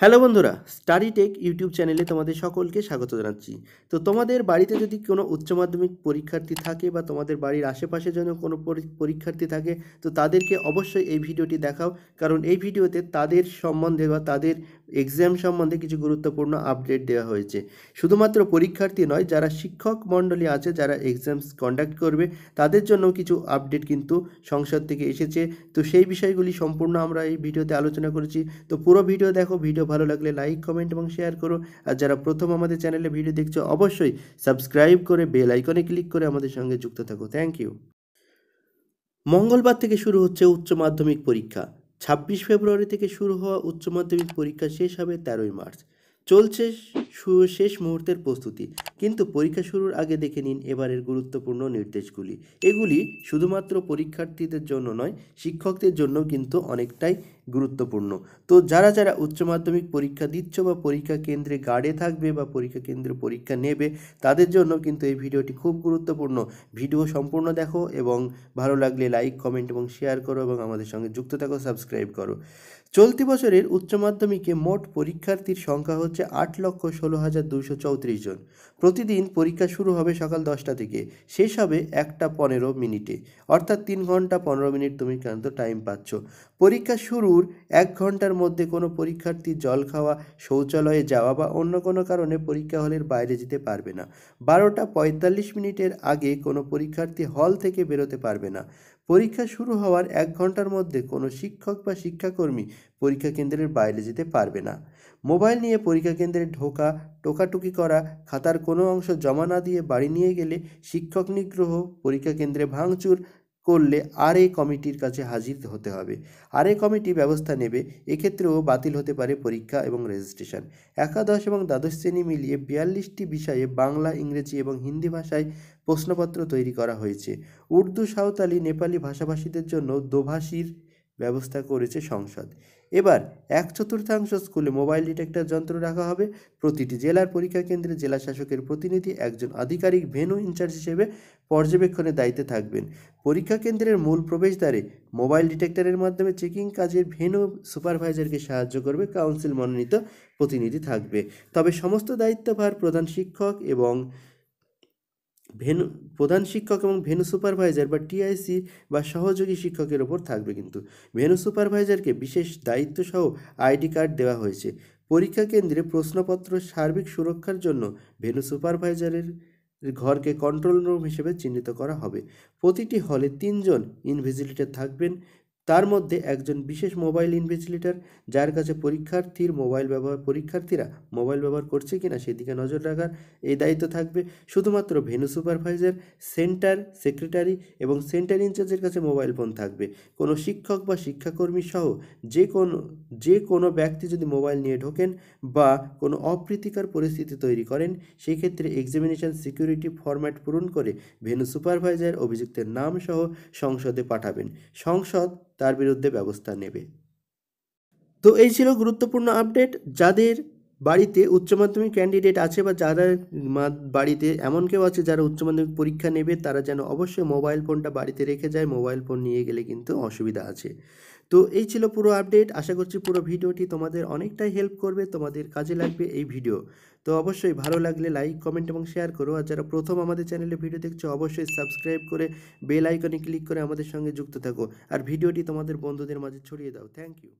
Hello বন্ধুরা, study take YouTube চ্যানেলে তোমাদের সকলকে স্বাগত জানাচ্ছি। তো তোমাদের বাড়িতে যদি কোনো উচ্চ মাধ্যমিক পরীক্ষার্থী থাকে বা তোমাদের বাড়ির আশেপাশে যেন কোনো পরীক্ষার্থী থাকে, তো তাদেরকে অবশ্যই এই ভিডিওটি দেখাও, কারণ এই ভিডিওতে তাদের সম্বন্ধে বা তাদের এক্সাম সম্বন্ধে কিছু গুরুত্বপূর্ণ আপডেট দেওয়া হয়েছে। শুধুমাত্র পরীক্ষার্থী নয়, যারা শিক্ষক মণ্ডলী আছে, যারা এক্সামস কন্ডাক্ট করবে, তাদের জন্য কিছু আপডেট কিন্তু সংসদ থেকে এসেছে। তো সেই বিষয়গুলি সম্পূর্ণ আমরা এই ভিডিওতে আলোচনা করেছি। তো পুরো ভিডিও দেখো, ভিডিও ভালো লাগলে লাইক কমেন্ট এবং শেয়ার করো। আর যারা প্রথম আমাদের চ্যানেলে ভিডিও দেখছ, অবশ্যই সাবস্ক্রাইব করে বেল আইকনে ক্লিক করে আমাদের সঙ্গে যুক্ত থাকো। থ্যাংক ইউ মঙ্গলবার থেকে শুরু হচ্ছে উচ্চ মাধ্যমিক পরীক্ষা। ছাব্বিশ ফেব্রুয়ারি থেকে শুরু হওয়া উচ্চ মাধ্যমিক পরীক্ষা শেষ হবে তেরোই মার্চ। চলছে শেষ মুহূর্তের প্রস্তুতি। কিন্তু পরীক্ষা শুরুর আগে দেখে নিন এবারের গুরুত্বপূর্ণ নির্দেশগুলি। এগুলি শুধুমাত্র পরীক্ষার্থীদের জন্য নয়, শিক্ষকদের জন্য কিন্তু অনেকটাই গুরুত্বপূর্ণ। তো যারা যারা উচ্চ মাধ্যমিক পরীক্ষা দিচ্ছ বা পরীক্ষা কেন্দ্রে গার্ডে থাকবে বা পরীক্ষা কেন্দ্রে পরীক্ষা নেবে, তাদের জন্য কিন্তু এই ভিডিওটি খুব গুরুত্বপূর্ণ। ভিডিও সম্পূর্ণ দেখো এবং ভালো লাগলে লাইক কমেন্ট এবং শেয়ার করো এবং আমাদের সঙ্গে যুক্ত থাকো সাবস্ক্রাইব করো। চলতি বছরের উচ্চ মাধ্যমিকে মোট পরীক্ষার্থীর সংখ্যা হচ্ছে আট লক্ষ ষোলো হাজার দুশো চৌত্রিশ জন। প্রতিদিন পরীক্ষা শুরু হবে সকাল দশটা থেকে, শেষ হবে একটা পনেরো মিনিটে। অর্থাৎ তিন ঘণ্টা পনেরো মিনিট তুমি কিন্তু টাইম পাচ্ছ। পরীক্ষা শুরুর এক ঘণ্টার মধ্যে কোনো পরীক্ষার্থী জল খাওয়া, শৌচালয়ে যাওয়া বা অন্য কোনো কারণে পরীক্ষা হলের বাইরে যেতে পারবে না। বারোটা পঁয়তাল্লিশ মিনিটের আগে কোনো পরীক্ষার্থী হল থেকে বেরোতে পারবে না। পরীক্ষা শুরু হওয়ার এক ঘণ্টার মধ্যে কোনো শিক্ষক বা শিক্ষাকর্মী পরীক্ষা কেন্দ্রের বাইরে যেতে পারবে না। মোবাইল নিয়ে পরীক্ষা কেন্দ্রে ঢোকা, টোকাটুকি করা, খাতার কোনো অংশ জমা না দিয়ে বাড়ি নিয়ে গেলে শিক্ষক নিগ্রহ, পরীক্ষা কেন্দ্রে ভাঙচুর করলে আর এ কমিটির কাছে হাজির হতে হবে। আর এ কমিটি ব্যবস্থা নেবে, এক্ষেত্রেও বাতিল হতে পারে পরীক্ষা এবং রেজিস্ট্রেশন একাদশ এবং দ্বাদশ শ্রেণি মিলিয়ে বিয়াল্লিশটি বিষয়ে বাংলা, ইংরেজি এবং হিন্দি ভাষায় প্রশ্নপত্র তৈরি করা হয়েছে। উর্দু, সাঁওতালি, নেপালি ভাষাভাষীদের জন্য দোভাষীর ব্যবস্থা করেছে সংসদ। এবার এক চতুর্থাংশ স্কুলে মোবাইল ডিটেক্টর যন্ত্র রাখা হবে। প্রতিটি জেলার পরীক্ষা কেন্দ্রে জেলা শাসকের প্রতিনিধি একজন আধিকারিক ভেনু ইনচার্জ হিসেবে পর্যবেক্ষণের দায়িত্বে থাকবেন। পরীক্ষা কেন্দ্রের মূল প্রবেশদ্বারে মোবাইল ডিটেক্টরের মাধ্যমে চেকিং কাজের ভেনু সুপারভাইজারকে সাহায্য করবে কাউন্সিল মনোনীত প্রতিনিধি থাকবে। তবে সমস্ত দায়িত্বভার প্রধান শিক্ষক এবং ভেনু, প্রধান শিক্ষক এবং ভেনু সুপারভাইজার বা টিআইসি বা সহযোগী শিক্ষকের ওপর থাকবে কিন্তু। ভেনু সুপারভাইজারকে বিশেষ দায়িত্ব সহ আইডি কার্ড দেওয়া হয়েছে। পরীক্ষা কেন্দ্রে প্রশ্নপত্র সার্বিক সুরক্ষার জন্য ভেনু সুপারভাইজারের ঘরকে কন্ট্রোল রুম হিসেবে চিহ্নিত করা হবে। প্রতিটি হলে তিনজন ইনভিজিলেটর থাকবেন। তার মধ্যে একজন বিশেষ মোবাইল ইনভিজিলেটর, যার কাছে পরীক্ষার্থীর মোবাইল ব্যবহার, পরীক্ষার্থীরা মোবাইল ব্যবহার করছে কিনা সেদিকে নজর রাখার এই দায়িত্ব থাকবে। শুধুমাত্র ভেনু সুপারভাইজার, সেন্টার সেক্রেটারি এবং সেন্টার ইনচার্জের কাছে মোবাইল ফোন থাকবে। কোনো শিক্ষক বা শিক্ষাকর্মী সহ যে কোনো যে কোনো ব্যক্তি যদি মোবাইল নিয়ে ঢোকেন বা কোনো অপ্রীতিকর পরিস্থিতি তৈরি করেন সেই ক্ষেত্রে এক্সামিনেশন সিকিউরিটি ফরম্যাট পূরণ করে ভেনু সুপারভাইজার অভিযুক্তের নাম সহ সংসদে পাঠাবেন। সংসদ তার বিরুদ্ধে ব্যবস্থা নেবে। তো এই ছিল গুরুত্বপূর্ণ আপডেট যাদের বাড়িতে উচ্চ মাধ্যমিক ক্যান্ডিডেট আছে বা যারা বাড়িতে এমন কেউ আছে যারা উচ্চ মাধ্যমিক পরীক্ষা নেবে, তারা যেন অবশ্যই মোবাইল ফোনটা বাড়িতে রেখে যায়। মোবাইল ফোন নিয়ে গেলে কিন্তু অসুবিধা আছে। তো এই ছিল পুরো আপডেট। আশা করছি পুরো ভিডিওটি তোমাদের অনেকটাই হেল্প করবে, তোমাদের কাজে লাগবে এই ভিডিও তো অবশ্যই ভালো লাগলে লাইক কমেন্ট এবং শেয়ার করো। আর যারা প্রথম আমাদের চ্যানেলে ভিডিও দেখছ, অবশ্যই সাবস্ক্রাইব করে বেল আইকনে ক্লিক করে আমাদের সঙ্গে যুক্ত থাকো। আর ভিডিওটি তোমাদের বন্ধুদের মাঝে ছড়িয়ে দাও। Thank you